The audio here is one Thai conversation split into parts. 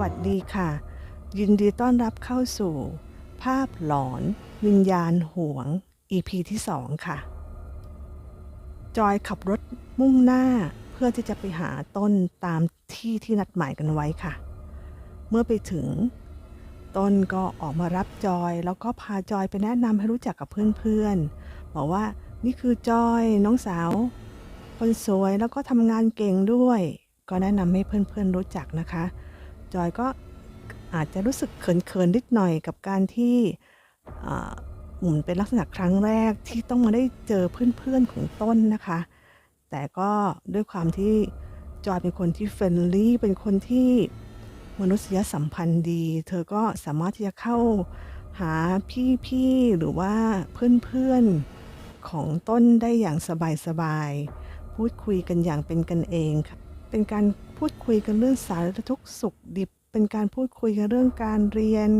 วัสดีค่ะ ยินดีต้อนรับเข้าสู่ ภาพหลอน วิญญาณหวง EP ที่ 2 ค่ะ จอยขับรถมุ่งหน้าเพื่อที่จะไปหาต้นตามที่ที่นัดหมายกันไว้ค่ะ เมื่อไปถึง ต้นก็ออกมารับจอย แล้วก็พาจอยไปแนะนำให้รู้จักกับเพื่อนๆบอกว่านี่คือจอยน้องสาว คนสวยแล้วก็ทำงานเก่งด้วย ก็แนะนำให้เพื่อนๆรู้จักนะคะ จอยก็อาจจะรู้สึกเขินๆนิดหน่อยกับการที่หมือนเป็นลักษณะครั้งแรกที่ต้องมาได้เจอเพื่อนๆของต้นนะคะ แต่ก็ด้วยความที่จอยเป็นคนที่เฟรนลี่เป็นคนที่มนุษยสัมพันธ์ดี เธอก็สามารถที่จะเข้าหาพี่ๆหรือว่าเพื่อนๆของต้นได้อย่างสบายๆพูดคุยกันอย่างเป็นกันเองค่ะ เป็นการพูดคุยกันเรื่องสารทุกสุขดิบ เป็นการพูดคุยกันเรื่องการเรียน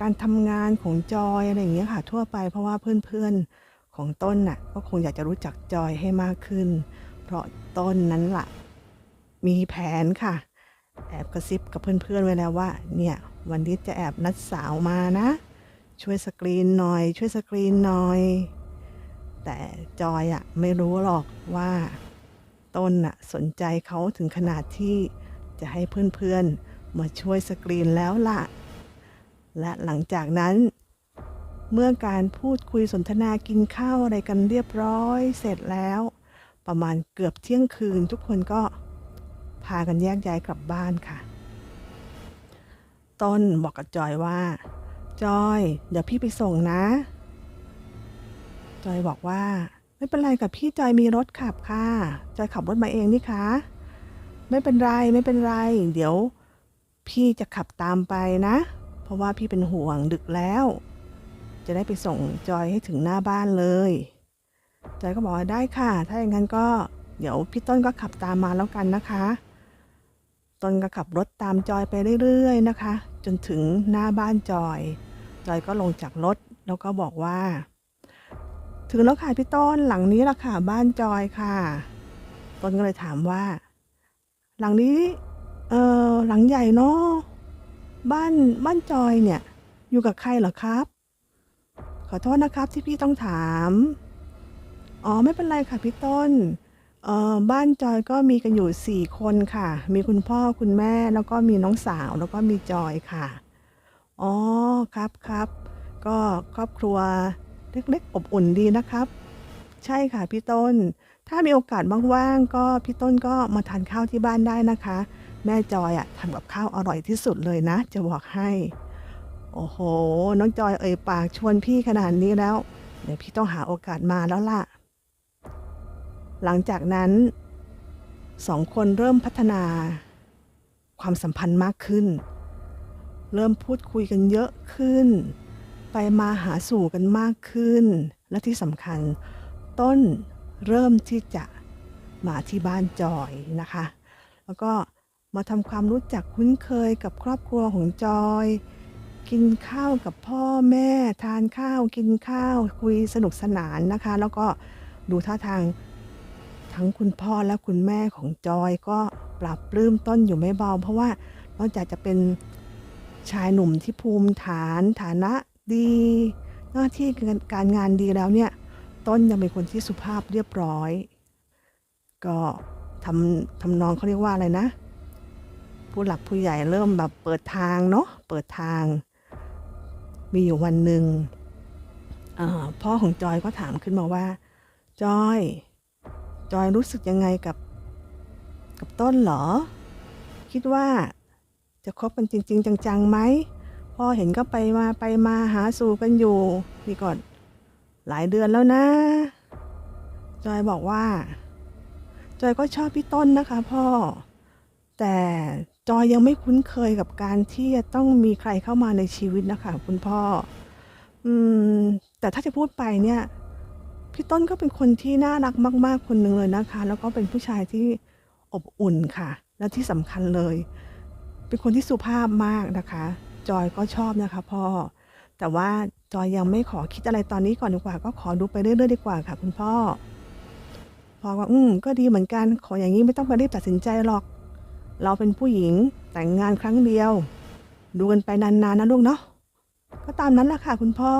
การทำงานของจอยอะไรอย่างเงี้ยค่ะทั่วไปเพราะว่าเพื่อนๆของต้นน่ะก็คงอยากจะรู้จักจอยให้มากขึ้น เพราะต้นนั้นล่ะมีแผนค่ะ แอบกระซิบกับเพื่อนๆไว้แล้วว่า เนี่ยวันนี้จะแอบนัดสาวมานะ ช่วยสกรีนหน่อย ช่วยสกรีนหน่อย แต่จอยอะไม่รู้หรอกว่า ต้นน่ะสนใจเขาถึงขนาดที่จะให้เพื่อนๆ มาช่วยสกรีนแล้วล่ะ และหลังจากนั้น เมื่อการพูดคุยสนทนากินข้าวอะไรกันเรียบร้อยเสร็จแล้ว ประมาณเกือบเที่ยงคืนทุกคนก็พากันแยกย้ายกลับบ้านค่ะ ต้นบอกกับจอยว่า จอย เดี๋ยวพี่ไปส่งนะ จอยบอกว่า ไม่เป็นไรกับพี่จอยมีรถขับค่ะจอยขับรถมาเองนี่คะไม่เป็นไรไม่เป็นไร เดี๋ยว พี่จะขับตามไปนะ เพราะว่าพี่เป็นห่วงดึกแล้ว จะได้ไปส่งจอยให้ถึงหน้าบ้านเลย จอยก็บอกว่าได้ค่ะ ถ้าอย่างนั้นก็เดี๋ยวพี่ต้นก็ขับตามมาแล้วกันนะคะ ต้นก็ขับรถตามจอยไปเรื่อยๆนะคะ จนถึงหน้าบ้านจอย จอยก็ลงจากรถแล้วก็บอกว่า ถึงแล้วค่ะพี่ต้นหลังนี้ละค่ะบ้านจอยค่ะ ต้นก็เลยถามว่า หลังนี้เออหลังใหญ่เนาะบ้านบ้านจอยเนี่ย อยู่กับใครเหรอครับ ขอโทษนะครับที่พี่ต้องถาม อ๋อไม่เป็นไรค่ะพี่ต้นเออบ้านจอยก็มีกันอยู่สี่คนค่ะ มีคุณพ่อคุณแม่แล้วก็มีน้องสาวแล้วก็มีจอยค่ะ อ๋อครับครับก็ครอบครัว เล็กๆ อบอุ่นดีนะครับ ใช่ค่ะพี่ต้น ถ้ามีโอกาสว่างๆก็พี่ต้นก็มาทานข้าวที่บ้านได้นะคะ แม่จอยอะทำกับข้าวอร่อยที่สุดเลยนะ จะบอกให้ โอ้โห น้องจอยเอ่ยปากชวนพี่ขนาดนี้แล้ว เดี๋ยวพี่ต้องหาโอกาสมาแล้วล่ะ หลังจากนั้นสองคนเริ่มพัฒนา ความสัมพันธ์มากขึ้น เริ่มพูดคุยกันเยอะขึ้น ไปมาหาสู่กันมากขึ้น และที่สำคัญ ต้นเริ่มที่จะมาที่บ้านจอยนะคะ แล้วก็มาทำความรู้จักคุ้นเคยกับครอบครัวของจอย กินข้าวกับพ่อแม่ ทานข้าวกินข้าว คุยสนุกสนานนะคะ แล้วก็ดูท่าทางทั้งคุณพ่อและคุณแม่ของจอยก็ปรับปลื้มต้นอยู่ไม่เบา เพราะว่านอกจากจะเป็นชายหนุ่มที่ภูมิฐานฐานะ ดี หน้าที่การงานดีแล้วเนี่ย ต้นยังเป็นคนที่สุภาพเรียบร้อย ก็ทำทำนองเขาเรียกว่าอะไรนะ ผู้หลักผู้ใหญ่เริ่มแบบเปิดทางเนาะเปิดทาง มีอยู่วันหนึ่งพ่อของจอยก็ถามขึ้นมาว่า จอย จอยรู้สึกยังไงกับ กับต้นเหรอ คิดว่าจะคบกันจริง ๆ จังๆไหม พ่อเห็นก็ไปมาไปมาหาสู่กันอยู่นี่ก่อนหลายเดือนแล้วนะ จอยบอกว่า จอยก็ชอบพี่ต้นนะคะ พ่อ แต่จอยยังไม่คุ้นเคยกับการที่จะต้องมีใครเข้ามาในชีวิตนะคะ คุณพ่อ อืม แต่ถ้าจะพูดไปเนี่ย พี่ต้นก็เป็นคนที่น่ารักมาก ๆ คนหนึ่งเลยนะคะ แล้วก็เป็นผู้ชายที่อบอุ่นค่ะ และที่สำคัญเลย เป็นคนที่สุภาพมากนะคะ จอยก็ชอบนะคะพ่อ แต่ว่าจอยยังไม่ขอคิดอะไรตอนนี้ก่อนดีกว่า ก็ขอดูไปเรื่อยๆดีกว่าค่ะ คุณพ่อ พ่อว่าอืมก็ดีเหมือนกัน ขออย่างนี้ไม่ต้องไปรีบตัดสินใจหรอก เราเป็นผู้หญิงแต่งงานครั้งเดียว ดูกันไปนานๆนะลูกเนาะ ก็ตามนั้นแหละค่ะ คุณพ่อ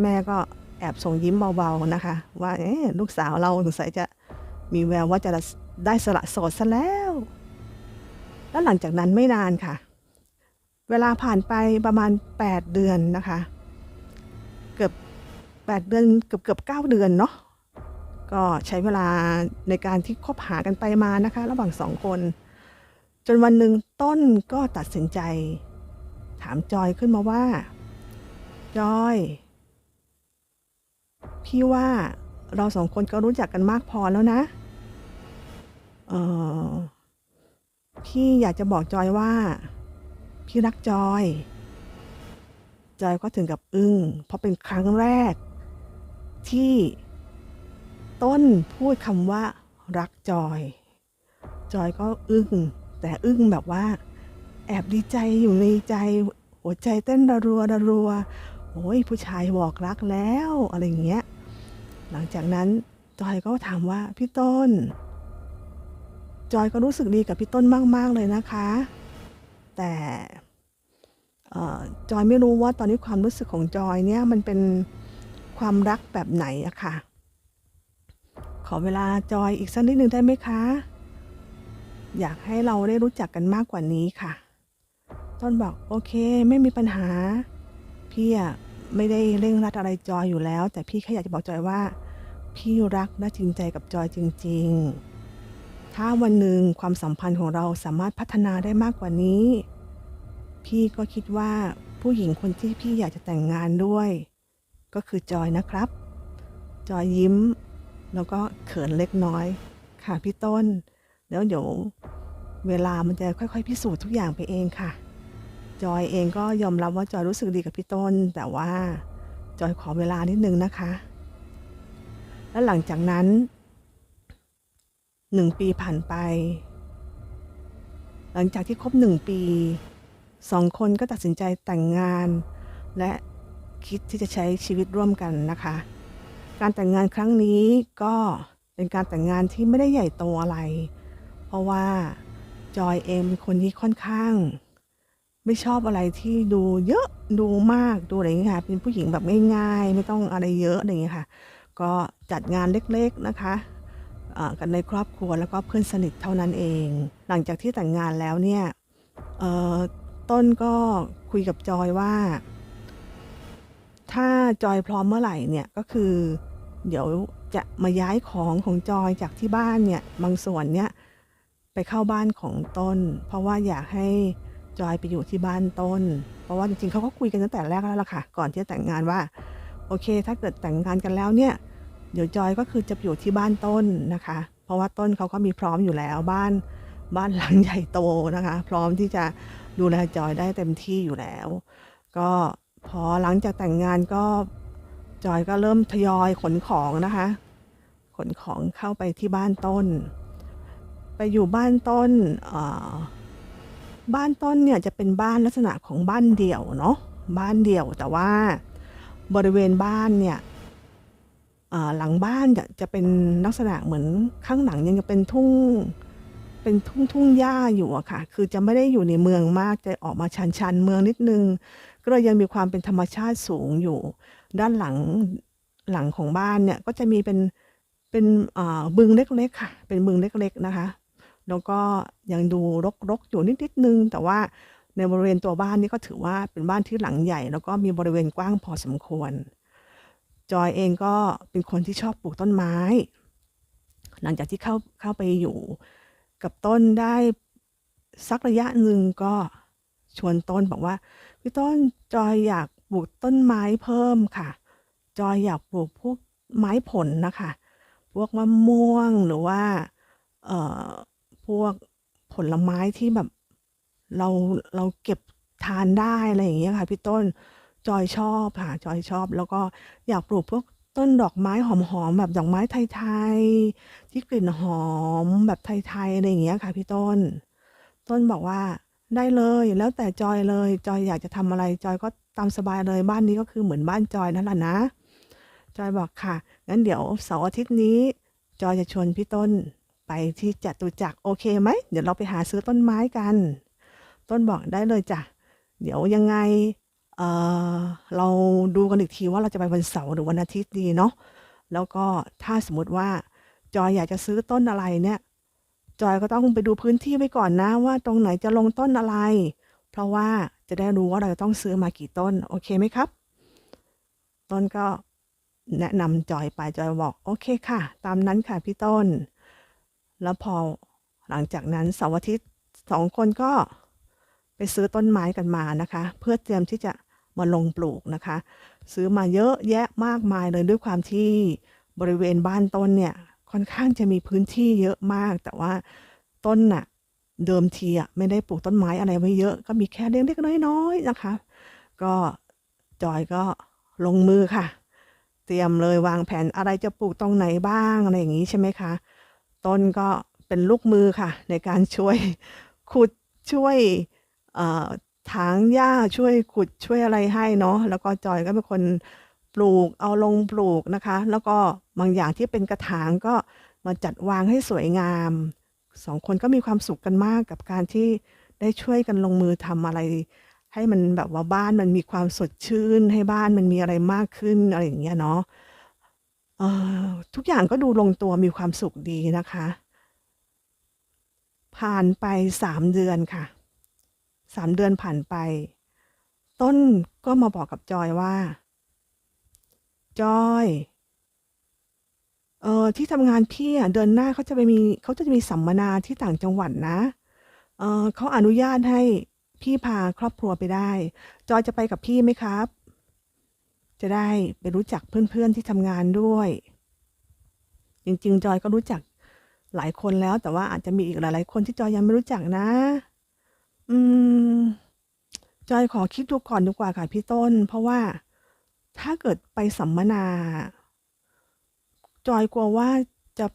แม่ก็แอบส่งยิ้มเบาๆนะคะ ว่าเอ๊ลูกสาวเราสงสัยจะมีแววว่าจะได้สละโสดซะแล้ว แล้วหลังจากนั้นไม่นานค่ะ เวลาผ่านไปประมาณ 8 เดือนนะคะ เกือบ 8 เดือนเกือบเกือบ9เดือนเนาะก็ใช้เวลาในการที่คบหากันไปมานะคะ ระหว่างสองคน จนวันหนึ่งต้นก็ตัดสินใจ ถามจอยขึ้นมาว่า จอย พี่ว่าเราสองคนก็รู้จักกันมากพอแล้วนะเออพี่อยากจะบอกจอยว่า พี่รักจอย จอยก็ถึงกับอึ้งเพราะเป็นครั้งแรก ที่ต้นพูดคำว่า รักจอย จอยก็อึ้งแต่อึ้งแบบว่า แอบดีใจอยู่ในใจ หัวใจเต้นระรัวระรัวโอ้ยผู้ชายบอกรักแล้วอะไรอย่างเงี้ย หลังจากนั้นจอยก็ถามว่าพี่ต้น จอยก็รู้สึกดีกับพี่ต้นมาก ๆ เลยนะคะ แต่ จอยไม่รู้ว่าตอนนี้ความรู้สึกของจอยเนี่ยมันเป็นความรักแบบไหนอะค่ะ ขอเวลาจอยอีกสักนิดนึงได้ไหมคะ อยากให้เราได้รู้จักกันมากกว่านี้ค่ะ ต้นบอกโอเคไม่มีปัญหา พี่อะไม่ได้เร่งรัดอะไรจอยอยู่แล้ว แต่พี่แค่อยากจะบอกจอยว่า พี่รักและจริงใจกับจอยจริง ๆ ถ้าวันหนึ่งความสัมพันธ์ของเราสามารถพัฒนาได้มากกว่านี้ พี่ก็คิดว่าผู้หญิงคนที่พี่อยากจะแต่งงานด้วย ก็คือจอยนะครับ จอยยิ้ม แล้วก็เขินเล็กน้อย ค่ะพี่ต้น แล้วเดี๋ยวเวลามันจะค่อย ๆ พิสูจน์ทุกอย่างไปเองค่ะ จอยเองก็ยอมรับว่าจอยรู้สึกดีกับพี่ต้น แต่ว่าจอยขอเวลานิดนึงนะคะ แล้วหลังจากนั้นหนึ่งปีผ่านไป หลังจากที่ครบหนึ่งปี สองคนก็ตัดสินใจแต่งงาน และคิดที่จะใช้ชีวิตร่วมกันนะคะ การแต่งงานครั้งนี้ก็เป็นการแต่งงานที่ไม่ได้ใหญ่โตอะไร เพราะว่าจอยเองเป็นคนที่ค่อนข้าง ไม่ชอบอะไรที่ดูเยอะดูมากดูอะไรอย่างเงี้ยค่ะ เป็นผู้หญิงแบบง่ายๆ ไม่ต้องอะไรเยอะอะไรอย่างเงี้ยค่ะ ก็จัดงานเล็กๆนะคะกันในครอบครัวแล้วก็เพื่อนสนิทเท่านั้นเอง หลังจากที่แต่งงานแล้วเนี่ย ต้นก็คุยกับจอยว่า ถ้าจอยพร้อมเมื่อไหร่เนี่ยก็คือ เดี๋ยวจะมาย้ายของของจอยจากที่บ้านเนี่ยบางส่วนเนี่ยไปเข้าบ้านของต้น เพราะว่าอยากให้จอยไปอยู่ที่บ้านต้น เพราะว่าจริงๆเขาก็คุยกันตั้งแต่แรกแล้วล่ะค่ะ ก่อนที่จะแต่งงานว่า โอเค ถ้าเกิดแต่งงานกันแล้วเนี่ย เดี๋ยวจอยก็คือจะอยู่ที่บ้านต้นนะคะ เพราะว่าต้นเขาก็มีพร้อมอยู่แล้วบ้าน บ้านหลังใหญ่โตนะคะ พร้อมที่จะดูแลจอยได้เต็มที่อยู่แล้ว ก็พอหลังจากแต่งงานก็จอยก็เริ่มทยอยขนของนะคะ ขนของเข้าไปที่บ้านต้น ไปอยู่บ้านต้นบ้านต้นเนี่ยจะเป็นบ้านลักษณะของบ้านเดี่ยวเนาะบ้านเดี่ยวแต่ว่าบริเวณบ้านเนี่ยหลังบ้านจะจะเป็นลักษณะเหมือนข้างหลังยังจะเป็นทุ่ง เป็นทุ่งทุ่งหญ้าอยู่อะค่ะ คือจะไม่ได้อยู่ในเมืองมาก จะออกมาชันชันๆเมืองนิดนึง ก็เลยยังมีความเป็นธรรมชาติสูงอยู่ ด้านหลังหลังของบ้านเนี่ยก็จะมีเป็นเป็นอ่าบึงเล็กๆค่ะ เป็นบึงเล็กๆนะคะ แล้วก็ยังดูรกๆอยู่นิดๆนึง แต่ว่าในบริเวณตัวบ้านนี่ก็ถือว่าเป็นบ้านที่หลังใหญ่ แล้วก็มีบริเวณกว้างพอสมควร จอยเองก็เป็นคนที่ชอบปลูกต้นไม้ หลังจากที่เข้าเข้าไปอยู่ กับต้นได้สักระยะหนึ่งก็ชวนต้นบอกว่าพี่ต้นจอยอยากปลูกต้นไม้เพิ่มค่ะ จอยอยากปลูกพวกไม้ผลนะคะ พวกมะม่วงหรือว่าเอ่อพวกผลไม้ที่แบบเราเราเก็บทานได้อะไรอย่างเงี้ยค่ะพี่ต้นจอยชอบค่ะจอยชอบ แล้วก็อยากปลูกพวก ต้นดอกไม้หอมๆแบบดอกไม้ไทยๆที่กลิ่นหอมแบบไทยๆอะไรอย่างเงี้ยค่ะพี่ต้น ต้นบอกว่าได้เลยแล้วแต่จอยเลย จอยอยากจะทำอะไร จอยก็ตามสบายเลยบ้านนี้ก็คือเหมือนบ้านจอยนั่นแหละนะ จอยบอกค่ะงั้นเดี๋ยวเสาร์อาทิตย์นี้ จอยจะชวนพี่ต้นไปที่จตุจักรโอเคไหมเดี๋ยวเราไปหาซื้อต้นไม้กัน ต้นบอกได้เลยจ้ะเดี๋ยวยังไง เเราดูกันอีกทีว่าเราจะไปวันเสาร์หรือวันอาทิตย์ดีเนาะแล้วก็ถ้าสมมติว่าจอยอยากจะซื้อต้นอะไรเนี่ย จอยก็ต้องไปดูพื้นที่ไว้ก่อนนะว่าตรงไหนจะลงต้นอะไร เพราะว่าจะได้รู้ว่าเราจะต้องซื้อมากี่ต้น โอเคไหมครับ ต้นก็แนะนำจอยไปจอยบอกโอเคค่ะ ตามนั้นค่ะพี่ต้น แล้วพอหลังจากนั้นเสาร์อาทิตย์สองคนก็ไปซื้อต้นไม้กันมานะคะ เพื่อเตรียมที่จะ มาลงปลูกนะคะ ซื้อมาเยอะแยะมากมายเลยด้วยความที่บริเวณบ้านต้นเนี่ยค่อนข้างจะมีพื้นที่เยอะมาก แต่ว่าต้นน่ะเดิมทีอะไม่ได้ปลูกต้นไม้อะไรไว้เยอะ ก็มีแค่เล็กๆน้อยๆนะคะ ก็จอยก็ลงมือค่ะ เตรียมเลยวางแผนอะไรจะปลูกตรงไหนบ้างอะไรอย่างนี้ใช่ไหมคะต้นก็เป็นลูกมือค่ะ ในการช่วยขุดช่วยอ่อ ถางหญ้าช่วยขุดช่วยอะไรให้เนาะแล้วก็จอยก็เป็นคนปลูกเอาลงปลูกนะคะ แล้วก็บางอย่างที่เป็นกระถางก็มาจัดวางให้สวยงามสองคนก็มีความสุขกันมากกับการที่ได้ช่วยกันลงมือทำอะไร ให้มันแบบว่าบ้านมันมีความสดชื่น ให้บ้านมันมีอะไรมากขึ้นอะไรอย่างเงี้ยเนาะทุกอย่างก็ดูลงตัวมีความสุขดีนะคะ ผ่านไปสามเดือนค่ะ สามเดือนผ่านไป ต้นก็มาบอกกับจอยว่า จอย เออที่ทำงานพี่อะเดือนหน้าเขาจะไปมีเขาจะมีสัมมนาที่ต่างจังหวัดนะ เออเขาอนุญาตให้พี่พาครอบครัวไปได้ จอยจะไปกับพี่ไหมครับ จะได้ไปรู้จักเพื่อนๆที่ทำงานด้วย จริงๆ จอยก็รู้จักหลายคนแล้วแต่ว่าอาจจะมีอีกหลายๆคนที่จอยยังไม่รู้จักนะ อืม จอยขอคิดดูก่อนดีกว่าค่ะพี่ต้น เพราะว่าถ้าเกิดไปสัมมนา จอยกลัวว่าจะ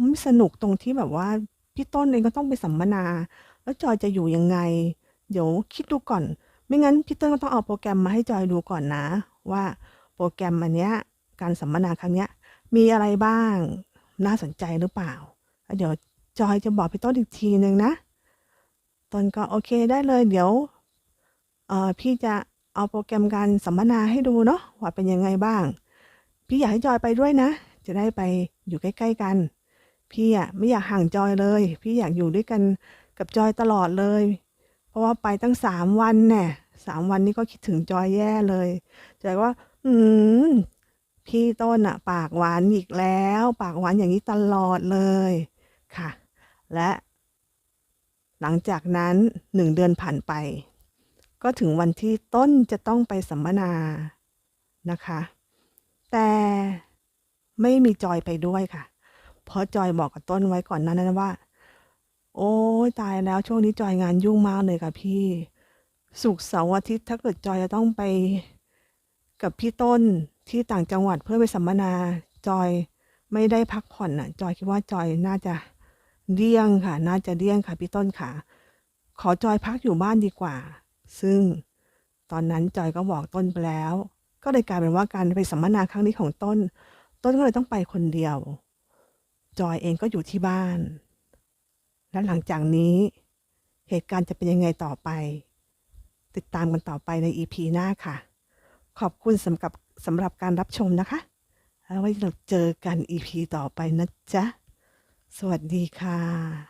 ไม่สนุกตรงที่แบบว่า พี่ต้นเองก็ต้องไปสัมมนา แล้วจอยจะอยู่ยังไง เดี๋ยวคิดดูก่อน ไม่งั้นพี่ต้นก็ต้องเอาโปรแกรมมาให้จอยดูก่อนนะ ว่าโปรแกรมอันเนี้ย การสัมมนาครั้งเนี้ย มีอะไรบ้าง น่าสนใจหรือเปล่าแล้วเดี๋ยวจอยจะบอกพี่ต้นอีกทีหนึ่งนะ ตนก็โอเคได้เลยเดี๋ยวพี่จะเอาโปรแกรมการสัมมนาให้ดูเนาะว่าเป็นยังไงบ้าง พี่อยากให้จอยไปด้วยนะ จะได้ไปอยู่ใกล้ๆกัน พี่อะไม่อยากห่างจอยเลย พี่อยากอยู่ด้วยกันกับจอยตลอดเลย เพราะว่าไปตั้งสามวันแน่สามวันนี้ก็คิดถึงจอยแย่เลยจอยว่า อืมพี่ต้นอะ ปากหวานอีกแล้ว ปากหวานอย่างนี้ตลอดเลยค่ะ และ หลังจากนั้นหนึ่งเดือนผ่านไป ก็ถึงวันที่ต้นจะต้องไปสัมมนานะคะ แต่ไม่มีจอยไปด้วยค่ะ เพราะจอยบอกกับต้นไว้ก่อนหนานั้นว่า โอ้ตายแล้วช่วงนี้จอยงานยุ่งมากเลยค่ะพี่ศุกเสาร์อาทิตย์ถ้าเกิดจอยจะต้องไปกับพี่ต้นที่ต่างจังหวัดเพื่อไปสัมมนาจอยไม่ได้พักผ่อนน่ะ จอยคิดว่าจอยน่าจะ เลี่ยงค่ะ น่าจะเลี่ยงค่ะพี่ต้นค่ะ ขอจอยพักอยู่บ้านดีกว่า ซึ่งตอนนั้นจอยก็บอกต้นไปแล้ว ก็เลยกลายเป็นว่าการไปสัมมนาครั้งนี้ของต้น ต้นก็เลยต้องไปคนเดียว จอยเองก็อยู่ที่บ้าน และหลังจากนี้ เหตุการณ์จะเป็นยังไงต่อไป ติดตามกันต่อไปใน EP หน้าค่ะ ขอบคุณสำหรับสำหรับการรับชมนะคะ แล้วไว้เราเจอกัน EP ต่อไปนะจ๊ะ สวัสดีค่ะ